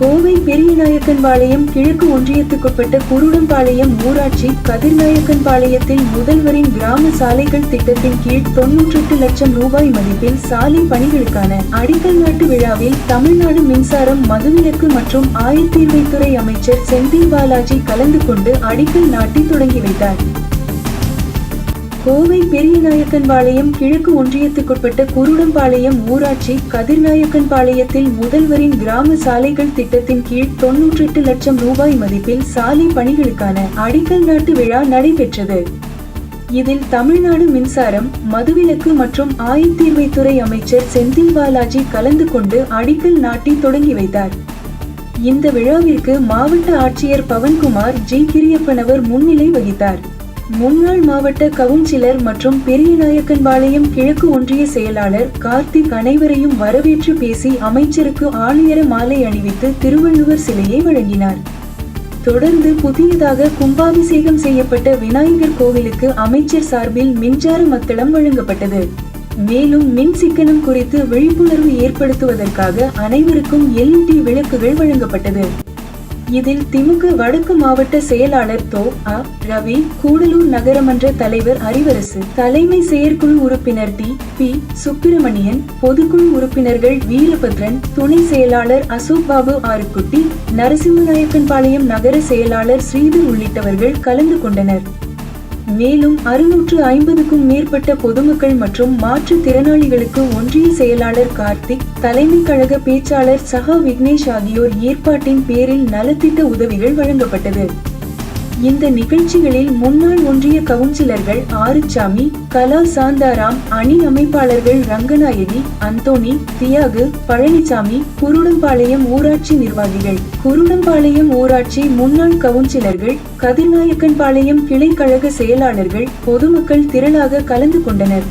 கோவை பெரியநாயக்கன்பாளையம் கிழக்கு ஒன்றியத்துக்குட்பட்ட குருடம்பாளையம் ஊராட்சி கதிர்நாயக்கன்பாளையத்தில் முதல்வரின் கிராம சாலைகள் திட்டத்தின் கீழ் தொன்னூற்றெட்டு லட்சம் ரூபாய் மதிப்பில் சாலை பணிகளுக்கான அடிக்கல் நாட்டு விழாவில் தமிழ்நாடு மின்சாரம் மதுவிலக்கு மற்றும் ஆயத்தீர்வைத்துறை அமைச்சர் செந்தில் பாலாஜி கலந்து கொண்டு அடிக்கல் நாட்டி தொடங்கி வைத்தார். கோவை பெரியநாயக்கன்பாளையம் கிழக்கு ஒன்றியத்துக்குட்பட்ட குருடம்பாளையம் ஊராட்சி கதிர்நாயக்கன்பாளையத்தில் முதல்வரின் கிராம சாலைகள் திட்டத்தின் கீழ் தொன்னூற்றெட்டு லட்சம் ரூபாய் மதிப்பில் சாலை பணிகளுக்கான அடிக்கல் நாட்டு விழா நடைபெற்றது. இதில் தமிழ்நாடு மின்சாரம் மதுவிலக்கு மற்றும் ஆயத்தீர்வைத்துறை அமைச்சர் செந்தில் பாலாஜி கலந்து கொண்டு அடிக்கல் நாட்டி தொடங்கி வைத்தார். இந்த விழாவிற்கு மாவட்ட ஆட்சியர் பவன்குமார் ஜி. கிரியப்பனவர் முன்னிலை வகித்தார். முன்னாள் மாவட்ட கவுன்சிலர் மற்றும் பெரியநாயக்கன்பாளையம் கிழக்கு ஒன்றிய செயலாளர் கார்த்திக் அனைவரையும் வரவேற்று பேசி அமைச்சருக்கு ஆணையர மாலை அணிவித்து திருவள்ளுவர் சிலையை வழங்கினார். தொடர்ந்து புதியதாக கும்பாபிஷேகம் செய்யப்பட்ட விநாயகர் கோவிலுக்கு அமைச்சர் சார்பில் மின்சார மத்தளம் வழங்கப்பட்டது. மேலும் மின் சிக்கனம் குறித்து விழிப்புணர்வு ஏற்படுத்துவதற்காக அனைவருக்கும் எல்இடி விளக்குகள் வழங்கப்பட்டது. இதில் திமுக வடக்கு மாவட்ட செயலாளர் தோ. அ. ரவி கூடலூர் நகரமன்ற தலைவர் அறிவரசு தலைமை செயற்குழு உறுப்பினர் டி. பி. சுப்பிரமணியன் பொதுக்குழு உறுப்பினர்கள் வீரபத்ரன் துணை செயலாளர் அசோக் பாபு ஆறுக்குட்டி நரசிம்மநாயக்கன்பாளையம் நகர செயலாளர் ஸ்ரீதர் உள்ளிட்டவர்கள் கலந்து கொண்டனர். மேலும் அறுநூற்று ஐம்பதுக்கும் மேற்பட்ட பொதுமக்கள் மற்றும் மாற்றுத் திறனாளிகளுக்கு ஒன்றிய செயலாளர் கார்த்திக் தலைமை கழக பேச்சாளர் சஹா விக்னேஷ் ஆகியோர் ஏற்பாட்டின் பேரில் நலத்திட்ட உதவிகள் வழங்கப்பட்டது. இந்த நிகழ்ச்சிகளில் முன்னாள் ஒன்றிய கவுன்சிலர்கள் ஆறுச்சாமி கலா சாந்தாராம் அணி அமைப்பாளர்கள் ரங்கநாயகி அந்தோணி தியாகு பழனிசாமி குருடம்பாளையம் ஊராட்சி நிர்வாகிகள். குருடம்பாளையம் ஊராட்சி முன்னாள் கவுன்சிலர்கள் கதிர்நாயக்கன்பாளையம் கிளை கழக செயலாளர்கள் பொதுமக்கள் திரளாக கலந்து கொண்டனர்.